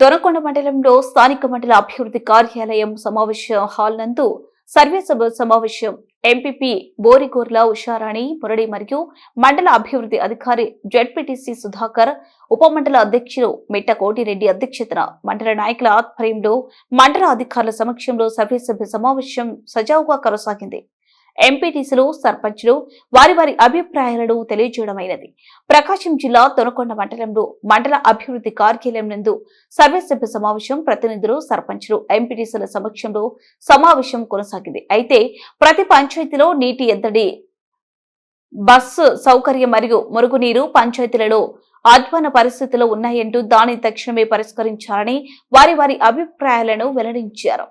దొనకొండ మండలంలో స్థానిక మండల అభివృద్ధి కార్యాలయం సమావేశ హాల్ నందు సర్వే సభ సమావేశం. ఎంపీపీ బోరిగోర్ల ఉషారాణి మురళి మరియు మండల అభివృద్ధి అధికారి జెడ్పీటీసీ సుధాకర్ ఉప మండల అధ్యక్షులు మిట్ట కోటిరెడ్డి అధ్యక్షతన మండల నాయకుల ఆధ్వర్యంలో మండల అధికారుల సమక్షంలో సర్వే సభ సమావేశం సజావుగా కొనసాగింది. ఎంపీటీసీలు సర్పంచ్లు వారి వారి అభిప్రాయాలను తెలియజేయడమైనది. ప్రకాశం జిల్లా తొనకొండ మండలంలో మండల అభివృద్ధి కార్యాలయం నందు సర్వసభ్య సమావేశం ప్రతినిధులు సర్పంచ్లు ఎంపీటీసీల సమక్షంలో సమావేశం కొనసాగింది. అయితే ప్రతి పంచాయతీలో నీటి ఎద్దడి బస్సు సౌకర్యం మరియు మురుగునీరు పంచాయతీలలో అధ్వాన పరిస్థితులు ఉన్నాయంటూ దాని తక్షణమే పరిష్కరించాలని వారి వారి అభిప్రాయాలను వెల్లడించారు.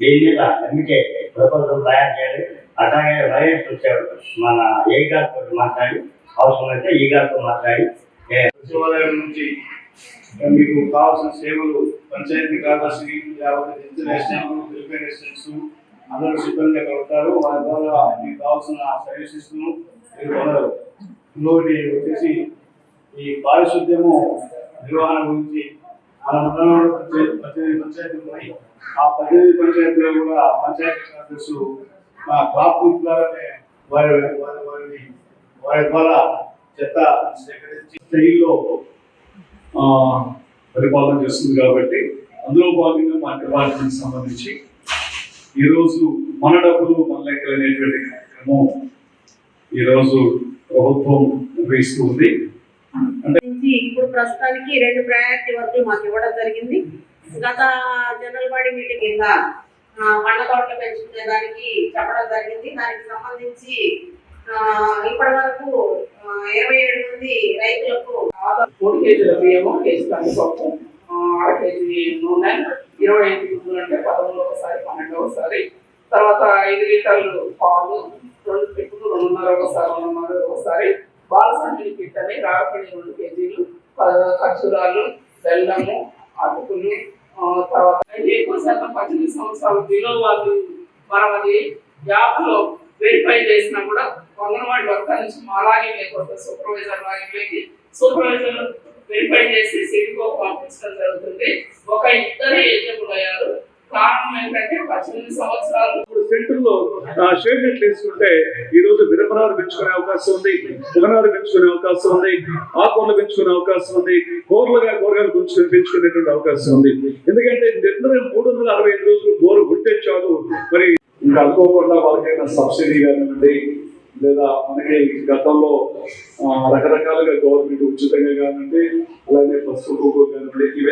దీని మీద అందుకే ప్రపోజల్ తయారు చేయాలి. అట్లాగే వైఎస్ వచ్చాడు. మన ఏ గారితో మాట్లాడి అవసరమైతే ఈ గారితో మాట్లాడి. సచివాలయం నుంచి మీకు కావాల్సిన సేవలు పంచాయతీ కార్యదర్శి లేకపోతే ఇన్స్టలేషన్ అందరూ సిబ్బంది అక్కడ ఉంటారు. వారి ద్వారా మీకు కావాల్సిన సర్వీసెస్ మీరు పొందరు ఇంకొకటి వచ్చేసి ఈ పారిశుద్ధ్యము నిర్వహణ గురించి మన మండలంలో పద్దెనిమిది పంచాయతీలు ఉన్నాయి. ఆ పద్దెనిమిది పంచాయతీలో కూడా పంచాయతీ కార్యదర్శులు మా క్లాప్ బుక్ ద్వారానే వారి వారి వారిని వారి ద్వారా చెత్త సేకరించి స్టైల్లో పరిపాలన చేస్తుంది కాబట్టి అందులో భాగంగా మా డిపార్ట్మెంట్ సంబంధించి ఈరోజు మన డబ్బులు మన లెక్కలు అనేటువంటి కార్యక్రమం ఈరోజు ప్రభుత్వం నిర్వహిస్తూ ఉంది. నుంచి ఇప్పుడు ప్రస్తుతానికి రెండు ప్రయారిటీ వర్కులు మాకు ఇవ్వడం జరిగింది. గత జనరల్ బాడీ మీటింగ్ కింద పండ్ల తోటలు పెంచుకునే దానికి చెప్పడం జరిగింది. దానికి సంబంధించి ఇప్పటి వరకు ఇరవై ఏడు మంది రైతులకు మూడు కేజీల బియ్యము కేజీ కందిపప్పు అర కేజీ నూనె ఇరవై ఐదు అంటే పదమూడు ఒకసారి పన్నెండు ఒకసారి తర్వాత ఐదు లీటర్లు పాలు ఒకసారి కిట్ అని రాగపడి రెండు కేజీలు ఖర్జూరాలు బెల్లము అటుకులు తర్వాత ఎక్కువ శాతం పద్దెనిమిది సంవత్సరాలు బిలో వాళ్ళు మనం అది యాప్లో వెరిఫై చేసినా కూడా అంగన్వాడి వర్కర్ నుంచి మాలాగే లేకపోతే సూపర్వైజర్ లాగే లేకి సూపర్వైజర్ వెరిఫై చేసి సిటీకో పంపించడం జరుగుతుంది. ఒక ఇద్దరు ఏజెంట్లు అయ్యారు. కారణం ఏంటంటే పద్దెనిమిది సంవత్సరాలు ఇప్పుడు సెంటర్లో షేడ్ నెట్లు వేసుకుంటే ఈ రోజు మిరపనారు పెంచుకునే అవకాశం ఉంది పుగనారు పెంచుకునే అవకాశం ఉంది ఆకుకూరలు పెంచుకునే అవకాశం ఉంది కూరలుగా కూరగాయలు పెంచుకుని పెంచుకునేటువంటి అవకాశం ఉంది. ఎందుకంటే నిర్ణయం మూడు వందల అరవై ఐదు రోజులు బోరు గుట్టే చాలు. మరి ఇంకా అనుకోకుండా వాళ్ళకైనా సబ్సిడీ కానివ్వండి లేదా మనకి గతంలో రకరకాలుగా గవర్నమెంట్ ఉచితంగా కానివ్వండి అలాగే పసుపు కానివ్వండి